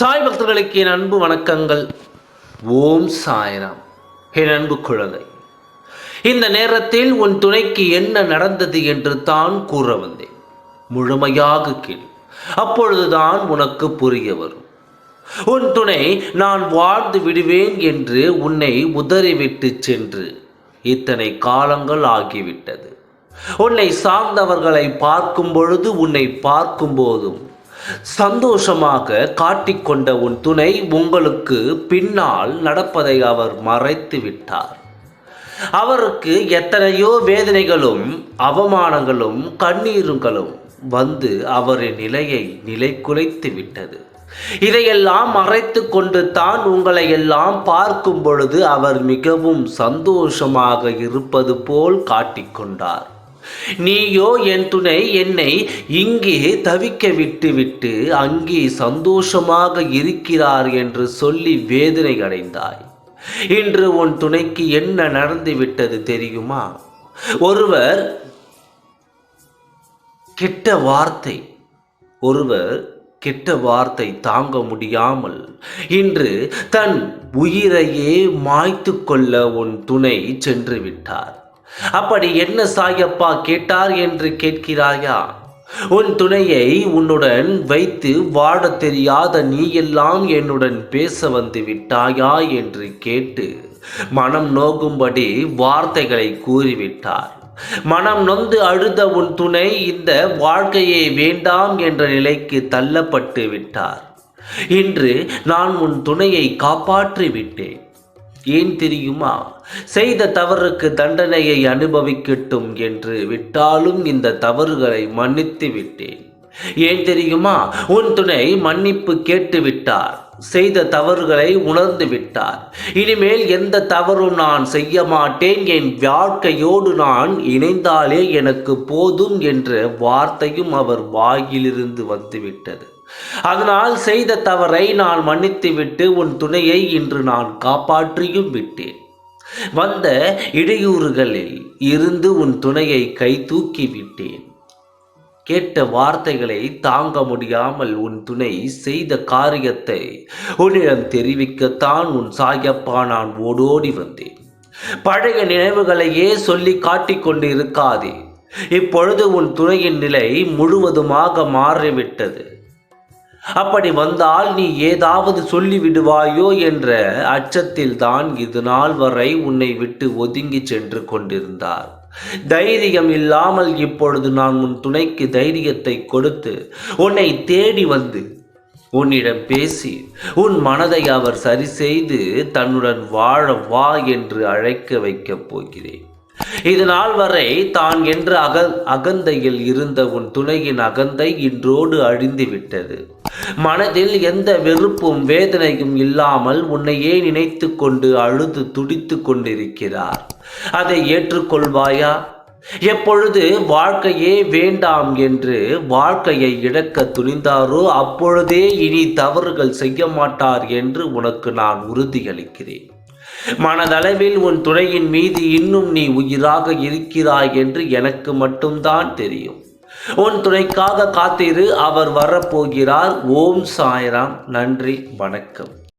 பக்தர்களுக்கு என் அன்பு வணக்கங்கள். ஓம் சாய்ராம். என் அன்பு குழந்தை இந்த நேரத்தில் உன் துணைக்கு என்ன நடந்தது என்று தான் கூற வந்தேன். முழுமையாக கேள் அப்பொழுதுதான் உனக்கு புரிய வரும். உன் துணை நான் வாழ்ந்து விடுவேன் என்று உன்னை உதறிவிட்டு சென்று இத்தனை காலங்கள் ஆகிவிட்டது. உன்னை சார்ந்தவர்களை பார்க்கும் பொழுது உன்னை பார்க்கும் போதும் சந்தோஷமாக காட்டிக்கொண்ட உன் துணை உங்களுக்கு பின்னால் நடப்பதை அவர் மறைத்து விட்டார். அவருக்கு எத்தனையோ வேதனைகளும் அவமானங்களும் கண்ணீருங்களும் வந்து அவரின் நிலையை நிலை குலைத்து விட்டது. இதையெல்லாம் மறைத்து கொண்டு தான் உங்களை எல்லாம் பார்க்கும் பொழுது அவர் மிகவும் சந்தோஷமாக இருப்பது போல் காட்டிக்கொண்டார் நீயோ என் துணை என்னை இங்கே தவிக்க விட்டு விட்டு அங்கே சந்தோஷமாக இருக்கிறார் என்று சொல்லி வேதனை அடைந்தாய். இன்று உன் துணைக்கு என்ன நடந்து விட்டது தெரியுமா? ஒருவர் கெட்ட வார்த்தை ஒருவர் கெட்ட வார்த்தை தாங்க முடியாமல் இன்று தன் உயிரையே மாய்த்து கொள்ள உன் துணை சென்று விட்டார். அப்படி என்ன சாயப்பா கேட்டார் என்று கேட்கிறாயா? உன் துணையை உன்னுடன் வைத்து வாட தெரியாத நீ எல்லாம் என்னுடன் பேச வந்து விட்டாயா என்று கேட்டு மனம் நோகும்படி வார்த்தைகளை கூறிவிட்டார். மனம் நொந்து அழுத உன் துணை இந்த வாழ்க்கையை வேண்டாம் என்ற நிலைக்கு தள்ளப்பட்டு விட்டார். இன்று நான் உன் துணையை காப்பாற்றி விட்டேன். ஏன் தெரியுமா? செய்த தவறுக்கு தண்டனையை அனுபவிக்கட்டும் என்று விட்டாலும் இந்த தவறுகளை மன்னித்து விட்டேன். ஏன் தெரியுமா? உன் துணை மன்னிப்பு கேட்டு விட்டார் செய்த தவறுகளை உணர்ந்து விட்டார். இனிமேல் எந்த தவறும் நான் செய்ய மாட்டேன். என் வாழ்க்கையோடு நான் இணைந்தாலே எனக்கு போதும் என்ற வார்த்தையும் அவர் வாயிலிருந்து வந்துவிட்டது. அதனால் செய்த தவறை நான் மன்னித்துவிட்டு உன் துணையை இன்று நான் காப்பாற்றியும் விட்டேன். வந்த இடையூறுகளில் இருந்து உன் துணையை கை தூக்கி விட்டேன். கேட்ட வார்த்தைகளை தாங்க முடியாமல் உன் துணை செய்த காரியத்தை உன்னிடம் தெரிவிக்கத்தான் உன் சாயப்பா நான் ஓடோடி வந்தேன். பழைய நினைவுகளையே சொல்லி காட்டிக்கொண்டு இருக்காதே இப்பொழுது உன் துணையின் நிலை முழுவதுமாக மாறிவிட்டது. அப்படி வந்தால் நீ ஏதாவது சொல்லிவிடுவாயோ என்ற அச்சத்தில் தான் இது நாள் வரை உன்னை விட்டு ஒதுங்கி சென்று கொண்டிருந்தார். தைரியம் இல்லாமல் இப்பொழுது நான் உன் துணைக்கு தைரியத்தை கொடுத்து உன்னை தேடி வந்து உன்னிடம் பேசி உன் மனதை அவர் சரி செய்து தன்னுடன் வாழ வா என்று அழைக்க வைக்கப் போகிறேன். இது நாள் வரை தான் என்று அக அகந்தையில் இருந்த உன் துணையின் அகந்தை இன்றோடு அழிந்து விட்டது மனதில் எந்த வெறுப்பும் வேதனையும் இல்லாமல் உன்னையே நினைத்து கொண்டு அழுது துடித்து கொண்டிருக்கிறார்? அதை ஏற்றுக்கொள்வாயா? எப்பொழுது வாழ்க்கையே வேண்டாம் என்று வாழ்க்கையை இழக்க துணிந்தாரோ அப்பொழுதே இனி தவறுகள் செய்ய மாட்டார் என்று உனக்கு நான் உறுதியளிக்கிறேன். மனதளவில் உன் துணையின் மீது இன்னும் நீ உயிராக இருக்கிறாய் என்று எனக்கு மட்டும்தான் தெரியும். உன் துணைக்காக காத்திரு அவர் வரப்போகிறார். ஓம் சாய்ராம். நன்றி வணக்கம்.